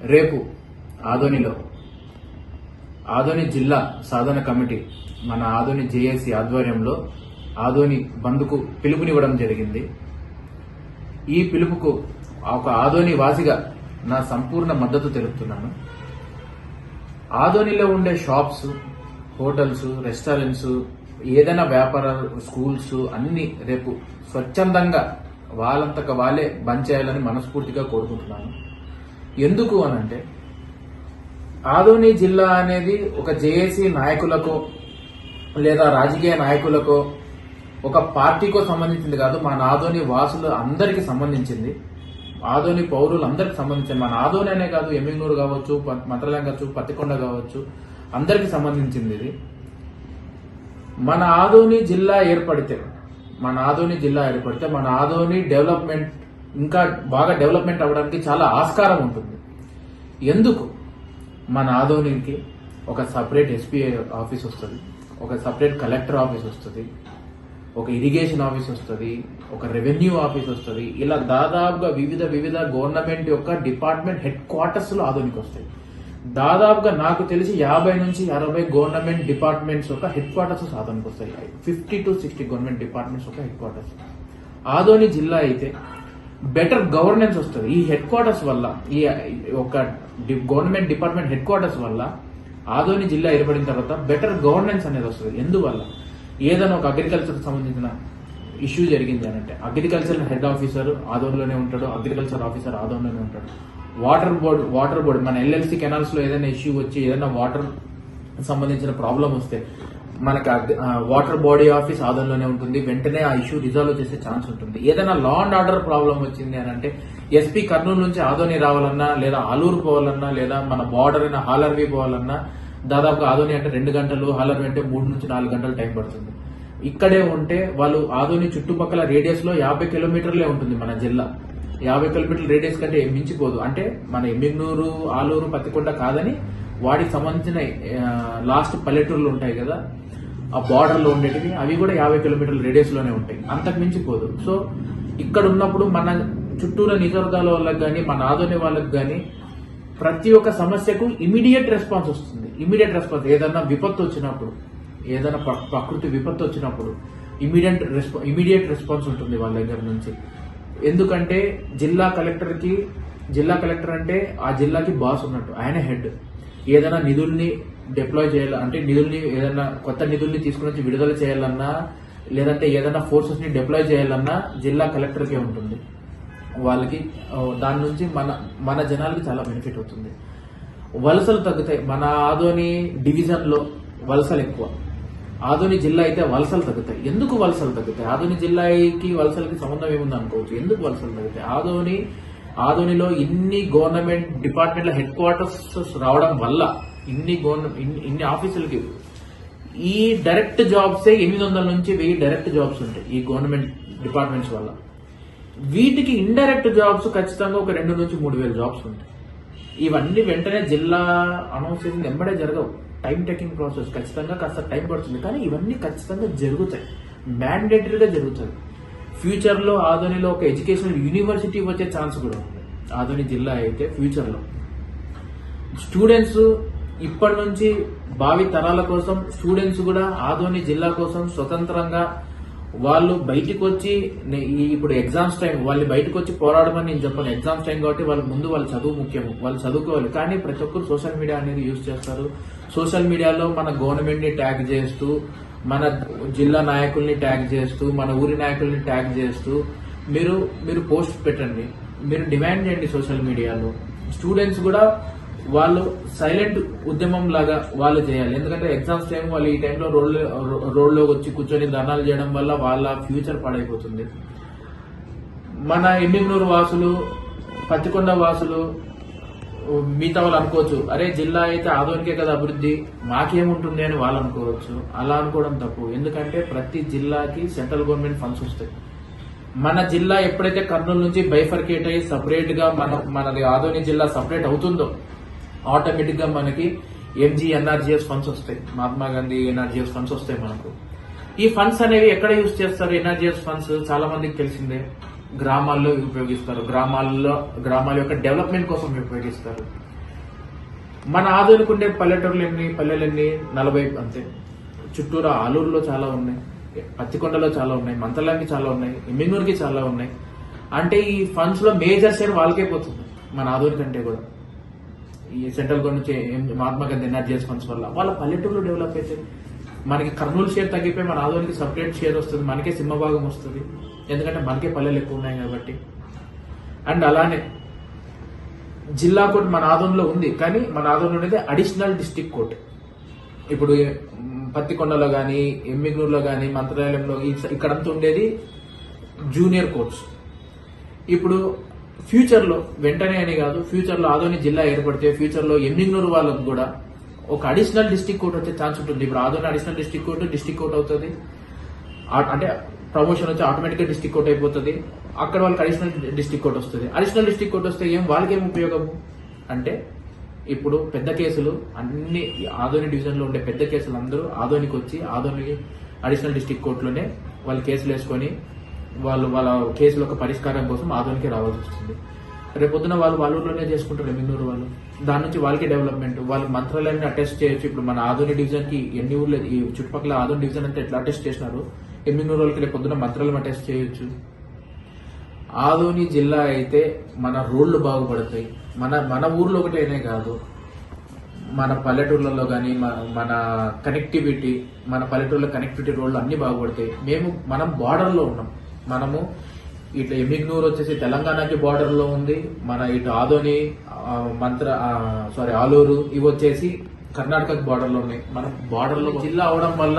రేపు ఆదోనిలో ఆదోని జిల్లా సాధన కమిటీ మన ఆదోని జేఏసీ ఆధ్వర్యంలో ఆదోని బంద్కు పిలుపునివ్వడం జరిగింది. ఈ పిలుపుకు ఒక ఆదోని వాసిగా నా సంపూర్ణ మద్దతు తెలుపుతున్నాను. ఆదోనిలో ఉండే షాప్స్ హోటల్స్ రెస్టారెంట్స్ ఏదైనా వ్యాపార స్కూల్స్ అన్ని రేపు స్వచ్ఛందంగా వాళ్ళంతక వాళ్ళే బంద్ చేయాలని మనస్ఫూర్తిగా కోరుకుంటున్నాను. ఎందుకు అనంటే ఆదోని జిల్లా అనేది ఒక జేఏసీ నాయకులకు లేదా రాజకీయ నాయకులకు ఒక పార్టీకో సంబంధించింది కాదు మన ఆదోని వాసులు అందరికి సంబంధించింది. ఆదోని పౌరులు అందరికి సంబంధించింది. మన ఆదోని అనే కాదు ఎమ్మింగూరు కావచ్చు మంత్రాలయం కావచ్చు పత్తికొండ కావచ్చు అందరికి సంబంధించింది ఇది. మన ఆదోని జిల్లా ఏర్పడితే మన ఆదోని జిల్లా ఏర్పడితే మన ఆదోని డెవలప్మెంట్ ఇంకా బాగా డెవలప్మెంట్ అవ్వడానికి చాలా ఆస్కారం ఉంటుంది. ఎందుకు? మన ఆదోనికి ఒక సపరేట్ ఎస్పీఐ ఆఫీస్ వస్తుంది ఒక సపరేట్ కలెక్టర్ ఆఫీస్ వస్తుంది ఒక ఇరిగేషన్ ఆఫీస్ వస్తుంది ఒక రెవెన్యూ ఆఫీస్ వస్తుంది. ఇలా దాదాపుగా వివిధ వివిధ గవర్నమెంట్ యొక్క డిపార్ట్మెంట్ హెడ్ క్వార్టర్స్లో ఆధునిక వస్తాయి. దాదాపుగా నాకు తెలిసి యాభై నుంచి అరవై గవర్నమెంట్ డిపార్ట్మెంట్స్ యొక్క హెడ్ క్వార్టర్స్ సాధనకు వస్తాయి. Fifty to sixty government departments యొక్క హెడ్ క్వార్టర్స్. ఆదోని జిల్లా అయితే బెటర్ గవర్నెన్స్ వస్తుంది. ఈ హెడ్ క్వార్టర్స్ వల్ల ఈ ఒక డి- గవర్నమెంట్ డిపార్ట్మెంట్ హెడ్ క్వార్టర్స్ వల్ల ఆదోని జిల్లా ఏర్పడిన తర్వాత బెటర్ గవర్నెన్స్ అనేది వస్తుంది. ఎందువల్ల? ఏదైనా ఒక అగ్రికల్చర్ సంబంధించిన ఇష్యూ జరిగింది అని అంటే అగ్రికల్చర్ హెడ్ ఆఫీసర్ ఆదోన్లోనే ఉంటాడు అగ్రికల్చర్ ఆఫీసర్ ఆదోన్లోనే ఉంటాడు. వాటర్ బోర్డు వాటర్ బోర్డు మన ఎల్ఎల్సి కెనాల్స్లో ఏదైనా ఇష్యూ వచ్చి ఏదైనా వాటర్ సంబంధించిన ప్రాబ్లం వస్తే మనకి వాటర్ బాడీ ఆఫీస్ ఆదంలోనే ఉంటుంది. వెంటనే ఆ ఇష్యూ రిజాల్వ్ చేసే ఛాన్స్ ఉంటుంది. ఏదైనా లా అండ్ ఆర్డర్ ప్రాబ్లం వచ్చింది అని అంటే ఎస్పీ కర్నూలు నుంచి ఆదోని రావాలన్నా లేదా ఆలూరు పోవాలన్నా లేదా మన బార్డర్ అయిన హాలర్వి పోవాలన్నా దాదాపు ఆదోని అంటే రెండు గంటలు హాలర్వి అంటే మూడు నుంచి నాలుగు గంటలు టైం పడుతుంది. ఇక్కడే ఉంటే వాళ్ళు ఆదోని చుట్టుపక్కల రేడియస్లో యాభై కిలోమీటర్లే ఉంటుంది మన జిల్లా. యాభై కిలోమీటర్ల రేడియస్ కంటే మించిపోదు. అంటే మన ఎమ్మిగ్నూరు ఆలూరు పత్తికొండ కాదని వాటికి సంబంధించిన లాస్ట్ పల్లెటూర్లు ఉంటాయి కదా ఆ బార్డర్లో ఉండేటివి అవి కూడా యాభై కిలోమీటర్ల రేడియస్లోనే ఉంటాయి. అంతకు మించిపోదు సో ఇక్కడ ఉన్నప్పుడు మన చుట్టూర నిజవర్గాల వాళ్ళకి కానీ మన ఆదోని వాళ్ళకి కానీ ప్రతి ఒక్క సమస్యకు ఇమీడియట్ రెస్పాన్స్ వస్తుంది. ఇమీడియట్ రెస్పాన్స్ ఏదన్నా విపత్తు వచ్చినప్పుడు ఏదైనా ప్ర- ప్రకృతి విపత్తు వచ్చినప్పుడు ఇమీడియట్ రెస్పా ఇమీడియట్ రెస్పాన్స్ ఉంటుంది వాళ్ళ దగ్గర నుంచి. ఎందుకంటే జిల్లా కలెక్టర్కి జిల్లా కలెక్టర్ అంటే ఆ జిల్లాకి బాస్ ఉన్నట్టు ఆయన హెడ్ ఏదైనా నిధుల్ని డిప్లాయ్ చేయాలి అంటే నిధుల్ని ఏదైనా కొత్త నిధుల్ని తీసుకుని వచ్చి విడుదల చేయాలన్నా లేదంటే ఏదైనా ఫోర్సెస్ని డిప్లాయ్ చేయాలన్నా జిల్లా కలెక్టర్కే ఉంటుంది. వాళ్ళకి దాని నుంచి మన మన జనాలకి చాలా బెనిఫిట్ అవుతుంది. వలసలు తగ్గుతాయి. మన ఆదోని డివిజన్లో వలసలు ఎక్కువ. ఆదోని జిల్లా అయితే వలసలు తగ్గుతాయి. ఎందుకు వలసలు తగ్గుతాయి? ఆదోని జిల్లాకి వలసలకి సంబంధం ఏముంది అనుకోవచ్చు ఎందుకు వలసలు తగ్గుతాయి? ఆదోని ఆదోనిలో ఇన్ని గవర్నమెంట్ డిపార్ట్మెంట్ల హెడ్ క్వార్టర్స్ రావడం వల్ల ఇన్ని గవర్నమెంట్ ఇన్ని ఆఫీసులకి ఈ డైరెక్ట్ జాబ్సే ఎనిమిది వందల నుంచి వెయ్యి డైరెక్ట్ జాబ్స్ ఉంటాయి ఈ గవర్నమెంట్ డిపార్ట్మెంట్స్ వల్ల. వీటికి ఇండైరెక్ట్ జాబ్స్ ఖచ్చితంగా ఒక రెండు నుంచి మూడు వేల జాబ్స్ ఉంటాయి. ఇవన్నీ వెంటనే జిల్లా అనౌన్స్ చేసింది వెంబడే జరగవు. టైం టేకింగ్ ప్రాసెస్ ఖచ్చితంగా కాస్త టైం పడుతుంది. కానీ ఇవన్నీ ఖచ్చితంగా జరుగుతాయి. మ్యాండేటరీగా జరుగుతాయి. ఫ్యూచర్లో ఆదోనిలో ఒక ఎడ్యుకేషనల్ యూనివర్సిటీ వచ్చే ఛాన్స్ కూడా ఉంది. ఆదోని జిల్లా అయితే ఫ్యూచర్లో. స్టూడెంట్స్ ఇప్పటి నుంచి భావి తరాల కోసం స్టూడెంట్స్ కూడా ఆదోని జిల్లా కోసం స్వతంత్రంగా వాళ్ళు బయటకు వచ్చి నే- ఈ ఇప్పుడు ఎగ్జామ్స్ టైం వాళ్ళు బయటకు వచ్చి పోరాడమని నేను చెప్పాను. ఎగ్జామ్స్ టైం కాబట్టి వాళ్ళ ముందు వాళ్ళ చదువు ముఖ్యము వాళ్ళు చదువుకోవాలి. కానీ ప్రతి ఒక్కరు సోషల్ మీడియా అనేది యూజ్ చేస్తారు. సోషల్ మీడియాలో మన గవర్నమెంట్ని ట్యాగ్ చేస్తూ మన జిల్లా నాయకుల్ని ట్యాగ్ చేస్తూ మన ఊరి నాయకుల్ని ట్యాగ్ చేస్తూ మీరు మీరు పోస్ట్ పెట్టండి. మీరు డిమాండ్ చేయండి సోషల్ మీడియాలో. స్టూడెంట్స్ కూడా వాళ్ళు సైలెంట్ ఉద్యమం లాగా వాళ్ళు చేయాలి. ఎందుకంటే ఎగ్జామ్స్ టైం వాళ్ళు ఈ టైంలో రోడ్ రోడ్లో వచ్చి కూర్చొని ధర్నాలు చేయడం వల్ల వాళ్ళ ఫ్యూచర్ పాడైపోతుంది. మన ఎమ్మిగ్నూరు వాసులు పత్తికొండ వాసులు మిగతా వాళ్ళు అనుకోవచ్చు అరే జిల్లా అయితే ఆదోనికే కదా అభివృద్ధి మాకేముంటుంది అని వాళ్ళు అనుకోవచ్చు. అలా అనుకోవడం తప్పు. ఎందుకంటే ప్రతి జిల్లాకి సెంట్రల్ గవర్నమెంట్ ఫండ్స్ వస్తాయి. మన జిల్లా ఎప్పుడైతే కర్నూలు నుంచి బైఫర్కేట్ అయ్యి సపరేట్గా మన మనది ఆదోని జిల్లా సపరేట్ అవుతుందో ఆటోమేటిక్గా మనకి ఎంజీ ఎన్ఆర్జీఎస్ ఫండ్స్ వస్తాయి. మహాత్మా గాంధీ ఎన్ఆర్జీఎస్ ఫండ్స్ వస్తాయి మనకు. ఈ ఫండ్స్ అనేవి ఎక్కడ యూజ్ చేస్తారు? ఎన్ఆర్జీఎస్ ఫండ్స్ చాలా మందికి తెలిసిందే. గ్రామాల్లో ఉపయోగిస్తారు. గ్రామాల్లో గ్రామాల యొక్క డెవలప్మెంట్ కోసం ఉపయోగిస్తారు. మన ఆధునిక ఉండే పల్లెటూరులు ఎన్ని పల్లెలన్నీ నలభై అంతే. చుట్టూరా ఆలూరులో చాలా ఉన్నాయి. పత్తికొండలో చాలా ఉన్నాయి. మంతలానికి చాలా ఉన్నాయి. ఎమ్మిగనూరుకి చాలా ఉన్నాయి. అంటే ఈ ఫండ్స్లో మేజర్ షేర్ వాళ్ళకే పోతుంది. మన ఆధునిక కంటే కూడా. ఈ సెంట్రల్ గవర్నమెంట్ ఏం- మహాత్మా గాంధీ ఎన్ఆర్జీఎస్ ఫండ్స్ వల్ల. వాళ్ళ పల్లెటూరులో డెవలప్ అయితే మనకి కర్నూలు షేర్ తగ్గిపోయి మన ఆధునిక సపరేట్ షేర్ వస్తుంది మనకే సింహభాగం వస్తుంది. ఎందుకంటే మనకే పల్లెలు ఎక్కువ ఉన్నాయి కాబట్టి. అండ్ అలానే జిల్లా కోర్టు మన ఆదంలో ఉంది కానీ మన ఆదంలో ఉండేది అడిషనల్ డిస్టిక్ కోర్ట్. ఇప్పుడు పత్తికొండలో కానీ ఎమ్మిగనూరులో కానీ మంత్రాలయంలో ఈ- ఇక్కడంతా ఉండేది జూనియర్ కోర్ట్స్. ఇప్పుడు ఫ్యూచర్లో వెంటనే అని కాదు ఫ్యూచర్లో ఆదోని జిల్లా ఏర్పడితే ఫ్యూచర్లో లో వాళ్ళకు కూడా ఒక అడిషనల్ డిస్టిక్ కోర్ట్ వచ్చే ఛాన్స్ ఉంటుంది. ఇప్పుడు Adoni additional district court district court అవుతుంది. అంటే ప్రమోషన్ వచ్చి ఆటోమేటిక్గా డిస్ట్రిక్ట్ డిస్టిక్ కోర్ట్ అయిపోతుంది. అక్కడ వాళ్ళకి అడిషనల్ డిస్టిక్ కోర్ట్ వస్తుంది. అడిషనల్ డిస్టిక్ కోర్ట్ వస్తే ఏం వాళ్ళకి ఏం ఉపయోగం అంటే ఇప్పుడు పెద్ద కేసులు అన్ని ఆధోని ఆదోని ఉండే పెద్ద కేసులు అందరూ ఆదోనికి వచ్చి ఆదోని అడిషనల్ డిస్టిక్ కోర్టులోనే వాళ్ళు కేసులు వేసుకొని వాళ్ళు వాళ్ళ కేసుల యొక్క పరిష్కారం కోసం ఆదోనికి రావాల్సి వస్తుంది. రేపొద్దున వాళ్ళు వాళ్ళ ఊర్లోనే చేసుకుంటారు ఎమ్మినూరు వాళ్ళు. దాని నుంచి వాళ్ళకి డెవలప్మెంట్ వాళ్ళ మంత్రాలయాన్ని అటెస్ట్ చేయొచ్చు. ఇప్పుడు మన ఆదోని డివిజన్కి ఎన్ని ఊర్లు ఈ చుట్టుపక్కల ఆదోని డివిజన్ అంతా ఎట్లా అటెస్ట్ చేసినారు? ఎమ్మినూరు వాళ్ళకి రేపు పొద్దున మంత్రాలయం అటెస్ట్ చేయొచ్చు. ఆదోని జిల్లా అయితే మన రోడ్లు బాగుపడతాయి. మన మన ఊర్లో ఒకటేనే కాదు. మన పల్లెటూర్లలో కానీ మన కనెక్టివిటీ మన పల్లెటూర్ల కనెక్టివిటీ రోడ్లు అన్ని బాగుపడతాయి. మేము మనం బార్డర్లో ఉన్నాం. మనము ఇట్లా ఎమిగ్నూర్ వచ్చేసి తెలంగాణకి border లో ఉంది. మన ఇటు ఆదోని మంత్ర సారీ ఆలూరు ఇవి వచ్చేసి కర్ణాటకకు border లో ఉన్నాయి. మనం border లో జిల్లా అవడం వల్ల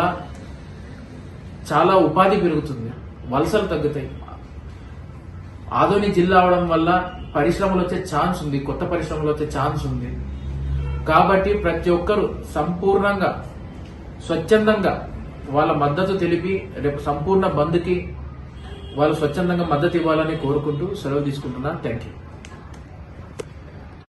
చాలా ఉపాధి పెరుగుతుంది. వలసలు తగ్గుతాయి. ఆదోని జిల్లా అవడం వల్ల పరిశ్రమలు వచ్చే ఛాన్స్ ఉంది. కొత్త పరిశ్రమలు వచ్చే ఛాన్స్ ఉంది. కాబట్టి ప్రతి ఒక్కరు సంపూర్ణంగా స్వచ్ఛందంగా వాళ్ళ మద్దతు తెలిపి రేపు సంపూర్ణ బంద్కి వాళ్ళు స్వచ్ఛందంగా మద్దతు ఇవ్వాలని కోరుకుంటూ సెలవు తీసుకుంటున్నాను. Thank you